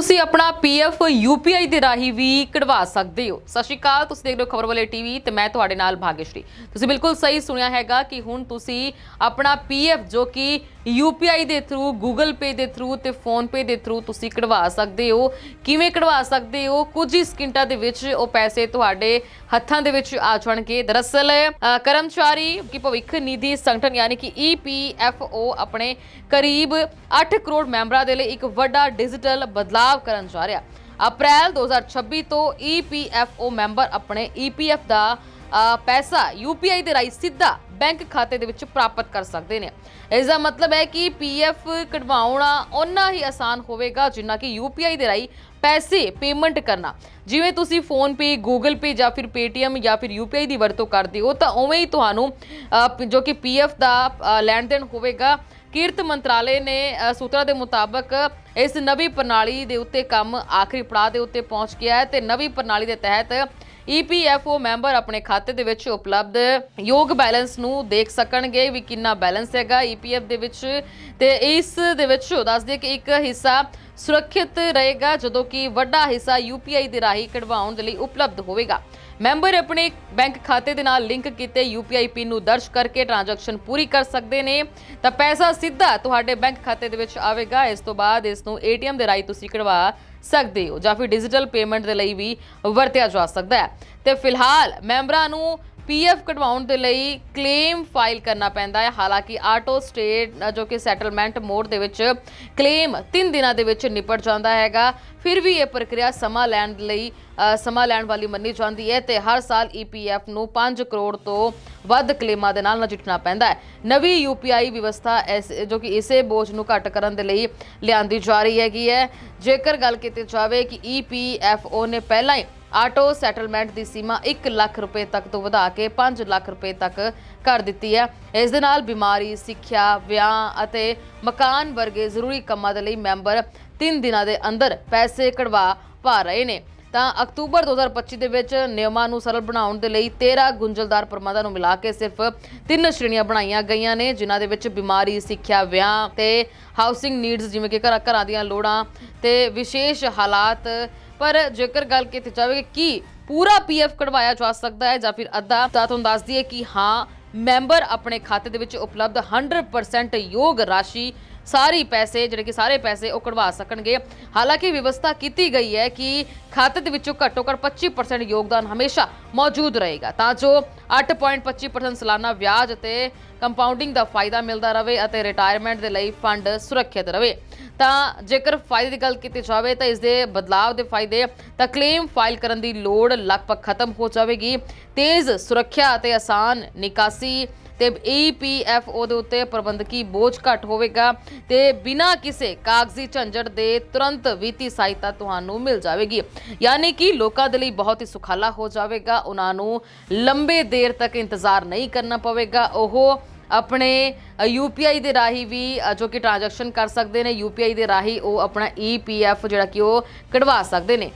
ਤੁਸੀਂ ਆਪਣਾ PF UPI ਦੇ ਰਾਹੀਂ ਵੀ ਕਢਵਾ ਸਕਦੇ ਹੋ। ਸਤਿ ਸ਼੍ਰੀ ਅਕਾਲ, ਤੁਸੀਂ ਦੇਖ ਰਹੇ ਹੋ ਖਬਰ ਵਾਲੇ ਟੀਵੀ ਤੇ ਮੈਂ ਤੁਹਾਡੇ ਨਾਲ ਭਾਗਿਆਸ਼੍ਰੀ ਤੁਸੀਂ ਬਿਲਕੁਲ ਸਹੀ ਸੁਣਿਆ ਹੈਗਾ ਕਿ ਹੁਣ ਤੁਸੀਂ ਆਪਣਾ ਪੀਐਫ ਜੋ ਕਿ ਯੂਪੀਆਈ ਦੇ ਥਰੂ ਗੂਗਲ ਪੇ ਦੇ ਥਰੂ ਤੇ ਫੋਨ ਪੇ ਦੇ ਥਰੂ ਤੁਸੀਂ ਕਢਵਾ ਸਕਦੇ ਹੋ। ਕਿਵੇਂ ਕਢਵਾ ਸਕਦੇ ਹੋ? ਕੁਝ ਹੀ ਸਕਿੰਟਾਂ ਦੇ ਵਿੱਚ ਉਹ ਪੈਸੇ ਤੁਹਾਡੇ ਹੱਥਾਂ ਦੇ ਵਿੱਚ ਆ ਜਾਣਗੇ। ਦਰਅਸਲ ਕਰਮਚਾਰੀ ਕਿ ਭਵਿੱਖ ਨਿਧੀ ਸੰਗਠਨ ਯਾਨੀ ਕਿ E ਈਪੀਐਫਓ ਆਪਣੇ ਕਰੀਬ 8 ਕਰੋੜ ਮੈਂਬਰਾਂ ਦੇ ਲਈ ਇੱਕ ਵੱਡਾ ਡਿਜੀਟਲ ਬਦਲਾਵ ਕਰਨ ਜਾ ਰਿਹਾ। ਅਪ੍ਰੈਲ 2026 ਤੋਂ E ਈਪੀਐਫਓ ਮੈਂਬਰ ਆਪਣੇ ਈਪੀਐਫ ਦਾ ਪੈਸਾ ਯੂਪੀਆਈ ਦੇ ਰਾਹੀਂ ਸਿੱਧਾ ਬੈਂਕ ਖਾਤੇ ਦੇ ਵਿੱਚ ਪ੍ਰਾਪਤ ਕਰ ਸਕਦੇ ਨੇ। ਇਸ ਦਾ ਮਤਲਬ ਹੈ ਕਿ ਪੀਐਫ ਕਢਵਾਉਣਾ ਓਨਾ ਹੀ ਆਸਾਨ ਹੋਵੇਗਾ ਜਿੰਨਾ ਕਿ ਯੂਪੀਆਈ ਦੇ ਰਾਹੀਂ ਪੈਸੇ ਪੇਮੈਂਟ ਕਰਨਾ। ਜਿਵੇਂ ਤੁਸੀਂ ਫੋਨ ਪੇ, ਗੂਗਲ ਪੇ ਜਾਂ ਫਿਰ ਪੇਟੀਐਮ ਜਾਂ ਫਿਰ ਯੂਪੀਆਈ ਦੀ ਵਰਤੋਂ ਕਰਦੇ ਹੋ, ਤਾਂ ਉਵੇਂ ਹੀ ਤੁਹਾਨੂੰ ਜੋ ਕਿ ਪੀਐਫ ਦਾ ਲੈਣ ਦੇਣ ਹੋਵੇਗਾ। ਕਿਰਤ ਮੰਤਰਾਲੇ ਨੇ ਸੂਤਰਾਂ ਦੇ ਮੁਤਾਬਕ ਇਸ ਨਵੀਂ ਪ੍ਰਣਾਲੀ ਦੇ ਉੱਤੇ ਕੰਮ ਆਖਰੀ ਪੜਾਅ ਦੇ ਉੱਤੇ ਪਹੁੰਚ ਗਿਆ ਹੈ ਤੇ ਨਵੀਂ ਪ੍ਰਣਾਲੀ ਦੇ ਤਹਿਤ ਈਪੀਐਫਓ ਮੈਂਬਰ ਆਪਣੇ ਖਾਤੇ ਦੇ ਵਿੱਚ ਉਪਲਬਧ ਯੋਗ ਬੈਲੈਂਸ ਨੂੰ ਦੇਖ ਸਕਣਗੇ ਵੀ ਕਿੰਨਾ ਬੈਲੈਂਸ ਹੈਗਾ ਈਪੀਐਫ ਦੇ ਵਿੱਚ। ਤੇ ਇਸ ਦੇ ਵਿੱਚ ਦੱਸ ਦਈਏ ਕਿ ਇੱਕ ਹਿੱਸਾ ਸੁਰੱਖਿਅਤ ਰਹੇਗਾ, ਜਦੋਂ ਕਿ ਵੱਡਾ ਹਿੱਸਾ ਯੂਪੀਆਈ ਦੇ ਰਾਹੀਂ ਕਢਵਾਉਣ ਦੇ ਲਈ ਉਪਲਬਧ ਹੋਵੇਗਾ। ਮੈਂਬਰ ਆਪਣੇ ਬੈਂਕ ਖਾਤੇ ਦੇ ਨਾਲ ਲਿੰਕ ਕੀਤੇ ਯੂਪੀਆਈ ਪਿਨ ਨੂੰ ਦਰਜ ਕਰਕੇ ਟ੍ਰਾਂਜੈਕਸ਼ਨ ਪੂਰੀ ਕਰ ਸਕਦੇ ਨੇ। ਤਾਂ ਪੈਸਾ ਸਿੱਧਾ ਤੁਹਾਡੇ ਬੈਂਕ ਖਾਤੇ ਦੇ ਵਿੱਚ ਆਵੇਗਾ। ਇਸ ਤੋਂ ਬਾਅਦ ਇਸ ਨੂੰ ਏਟੀਐਮ ਦੇ ਰਾਹੀਂ ਤੁਸੀਂ ਕਢਵਾ ਸਕਦੇ ਹੋ ਜਾਂ ਫਿਰ ਡਿਜੀਟਲ ਪੇਮੈਂਟ ਦੇ ਲਈ ਵੀ ਵਰਤਿਆ ਜਾ ਸਕਦਾ ਹੈ। ਤੇ ਫਿਲਹਾਲ ਮੈਂਬਰਾਂ ਨੂੰ ਪੀਐਫ ਕਢਵਾਉਣ ਦੇ ਲਈ ਕਲੇਮ ਫਾਈਲ ਕਰਨਾ ਪੈਂਦਾ ਹੈ। ਹਾਲਾਂਕਿ ਆਟੋ ਸਟੇਟ ਜੋ ਕਿ ਸੈਟਲਮੈਂਟ ਮੋਡ ਦੇ ਵਿੱਚ ਕਲੇਮ 3 ਦਿਨਾਂ ਦੇ ਵਿੱਚ ਨਿਪਟ ਜਾਂਦਾ ਹੈਗਾ। ਫਿਰ ਵੀ ਇਹ ਪ੍ਰਕਿਰਿਆ ਸਮਾਂ ਲੈਣ ਲਈ ਸਮਾਂ ਲੈਣ ਵਾਲੀ ਮੰਨੀ ਜਾਂਦੀ ਹੈ ਤੇ ਹਰ ਸਾਲ ਈਪੀਐਫ ਨੂੰ 5 ਕਰੋੜ ਤੋਂ ਵੱਧ ਕਲੇਮਾਂ ਦੇ ਨਾਲ ਨਜਿੱਠਣਾ ਪੈਂਦਾ ਹੈ। ਨਵੀਂ ਯੂਪੀਆਈ ਵਿਵਸਥਾ ਇਸ ਜੋ ਕਿ ਇਸੇ ਬੋਝ ਨੂੰ ਘੱਟ ਕਰਨ ਦੇ ਲਈ ਲਿਆਂਦੀ ਜਾ ਰਹੀ ਹੈਗੀ ਹੈ। ਜੇਕਰ ਗੱਲ ਕੀਤੀ ਜਾਵੇ ਕਿ ਈਪੀਐਫਓ ਨੇ ਪਹਿਲਾਂ ਹੀ ਆਟੋ ਸੈਟਲਮੈਂਟ ਦੀ ਸੀਮਾ 1 ਲੱਖ ਰੁਪਏ ਤੱਕ ਤੋਂ ਵਧਾ ਕੇ 5 ਲੱਖ ਰੁਪਏ ਤੱਕ ਕਰ ਦਿੱਤੀ ਹੈ। ਇਸ ਦੇ ਨਾਲ ਬਿਮਾਰੀ, ਸਿੱਖਿਆ, ਵਿਆਹ ਅਤੇ ਮਕਾਨ ਵਰਗੇ ਜ਼ਰੂਰੀ ਕੰਮਾਂ ਦੇ ਲਈ ਮੈਂਬਰ 3 ਦਿਨਾਂ ਦੇ ਅੰਦਰ ਪੈਸੇ ਕਢਵਾ ਪਾ ਰਹੇ ਨੇ। ਤਾਂ ਅਕਤੂਬਰ 2025 ਦੇ ਵਿੱਚ ਨਿਯਮਾਂ ਨੂੰ ਸਰਲ ਬਣਾਉਣ ਦੇ ਲਈ 13 ਗੁੰਝਲਦਾਰ ਪ੍ਰਬੰਧਾਂ ਨੂੰ ਮਿਲਾ ਕੇ ਸਿਰਫ ਤਿੰਨ ਸ਼੍ਰੇਣੀਆਂ ਬਣਾਈਆਂ ਗਈਆਂ ਨੇ, ਜਿਨ੍ਹਾਂ ਦੇ ਵਿੱਚ ਬਿਮਾਰੀ, ਸਿੱਖਿਆ, ਵਿਆਹ ਤੇ ਹਾਊਸਿੰਗ ਨੀਡਸ ਜਿਵੇਂ ਕਿ ਘਰਾਂ ਘਰਾਂ ਦੀਆਂ ਲੋੜਾਂ ਤੇ ਵਿਸ਼ੇਸ਼ ਹਾਲਾਤ ਪਰ ਜੇਕਰ ਗੱਲ ਕੀਤੀ ਜਾਵੇ ਕਿ ਕੀ ਪੂਰਾ ਪੀਐਫ ਕਢਵਾਇਆ ਜਾ ਸਕਦਾ ਹੈ ਜਾਂ ਫਿਰ ਅੱਧਾ, ਤਾਂ ਤੁਹਾਨੂੰ ਦੱਸ ਦਈਏ ਕਿ ਹਾਂ, ਮੈਂਬਰ ਆਪਣੇ ਖਾਤੇ ਦੇ ਵਿੱਚ ਉਪਲਬਧ 100% ਯੋਗ ਰਾਸ਼ੀ ਸਾਰੀ ਪੈਸੇ, ਜਿਹੜੇ ਕਿ ਸਾਰੇ ਪੈਸੇ ਉਹ ਕਢਵਾ ਸਕਣਗੇ। ਹਾਲਾਂਕਿ ਵਿਵਸਥਾ ਕੀਤੀ ਗਈ ਹੈ ਕਿ ਖਾਤੇ ਦੇ ਵਿੱਚੋਂ ਘੱਟੋ ਘੱਟ 25% ਯੋਗਦਾਨ ਹਮੇਸ਼ਾ ਮੌਜੂਦ ਰਹੇਗਾ। ਤਾਂ ਜੋ 8.25% ਸਾਲਾਨਾ ਵਿਆਜ ਅਤੇ ਕੰਪਾਊਂਡਿੰਗ ਦਾ ਫਾਇਦਾ ਮਿਲਦਾ ਰਹੇ ਅਤੇ ਰਿਟਾਇਰਮੈਂਟ ਦੇ ਲਈ ਫੰਡ ਸੁਰੱਖਿਅਤ ਰਹੇ ਤਾਂ ਜੇਕਰ ਫਾਇਦੇ ਦੀ ਗੱਲ ਕੀਤੀ ਜਾਵੇ ਤਾਂ ਇਸ ਦੇ ਬਦਲਾਅ ਦੇ ਫਾਇਦੇ, ਤਾਂ ਕਲੇਮ ਫਾਈਲ ਕਰਨ ਦੀ ਲੋੜ ਲਗਭਗ ਖਤਮ ਹੋ ਜਾਵੇਗੀ। ਤੇਜ਼ ਸੁਰੱਖਿਆ ਅਤੇ ਆਸਾਨ ਨਿਕਾਸੀ ਤੇ ਈਪੀਐਫਓ ਦੇ ਉੱਤੇ ਪ੍ਰਬੰਧਕੀ ਬੋਝ ਘੱਟ ਹੋਵੇਗਾ ਤੇ ਬਿਨਾਂ ਕਿਸੇ ਕਾਗਜ਼ੀ ਝੰਜਟ ਦੇ ਤੁਰੰਤ ਵਿੱਤੀ ਸਹਾਇਤਾ ਤੁਹਾਨੂੰ ਮਿਲ ਜਾਵੇਗੀ। ਯਾਨੀ ਕਿ ਲੋਕਾਂ ਦੇ ਲਈ ਬਹੁਤ ਹੀ ਸੁਖਾਲਾ ਹੋ ਜਾਵੇਗਾ। ਉਹਨਾਂ ਨੂੰ ਲੰਬੇ ਦੇਰ ਤੱਕ ਇੰਤਜ਼ਾਰ ਨਹੀਂ ਕਰਨਾ ਪਵੇਗਾ। ਉਹ ਆਪਣੇ ਯੂਪੀਆਈ ਦੇ ਰਾਹੀਂ ਵੀ ਜੋ ਕਿ ਟ੍ਰਾਂਜੈਕਸ਼ਨ ਕਰ ਸਕਦੇ ਨੇ ਯੂਪੀਆਈ ਦੇ ਰਾਹੀਂ ਉਹ ਆਪਣਾ ਈਪੀਐਫ ਜਿਹੜਾ ਕਿ ਉਹ ਕਢਵਾ ਸਕਦੇ ਨੇ।